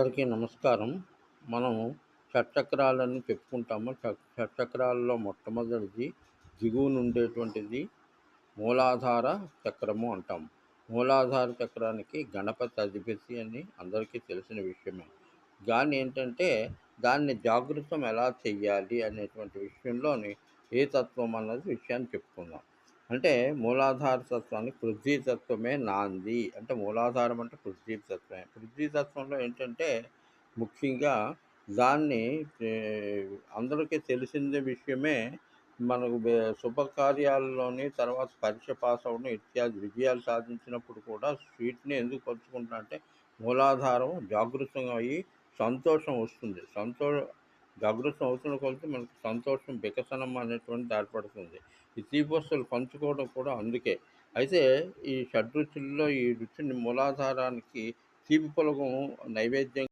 అందరికీ నమస్కారం. మనము షట్చక్రాలని చెప్పుకుంటాము. షట్ షట్చక్రాలలో మొట్టమొదటిది దిగువన ఉండేటువంటిది మూలాధార చక్రము అంటాం మూలాధార చక్రానికి గణపతి అధిపతి అని అందరికీ తెలిసిన విషయమే. కానీ ఏంటంటే దాన్ని జాగృతం ఎలా చెయ్యాలి అనేటువంటి విషయంలోని ఏ తత్వం అన్నది విషయాన్ని చెప్పుకుందాం. అంటే మూలాధార తత్వానికి పృథ్వీతత్వమే నాంది. అంటే మూలాధారం అంటే పృథ్వీతత్వమే. తత్వమే ఏంటంటే ముఖ్యంగా దాన్ని అందరికీ తెలిసిన విషయమే మనకు శుభకార్యాల్లోని తర్వాత పరీక్ష పాస్ అవ్వడం ఇత్యాది విజయాలు సాధించినప్పుడు కూడా స్వీట్ని ఎందుకు పంచుకుంటా అంటే మూలాధారం జాగృతంగా అయ్యి సంతోషం వస్తుంది. సంతోష జాగృతం అవుతున్న కొలది మనకు సంతోషం వికసనం అనేటువంటిది ఏర్పడుతుంది ఈ తీపస్తులు పంచుకోవడం కూడా అందుకే. అయితే ఈ షడ్రుచుల్లో ఈ రుచిని మూలాధారానికి తీపి పొలగం నైవేద్యం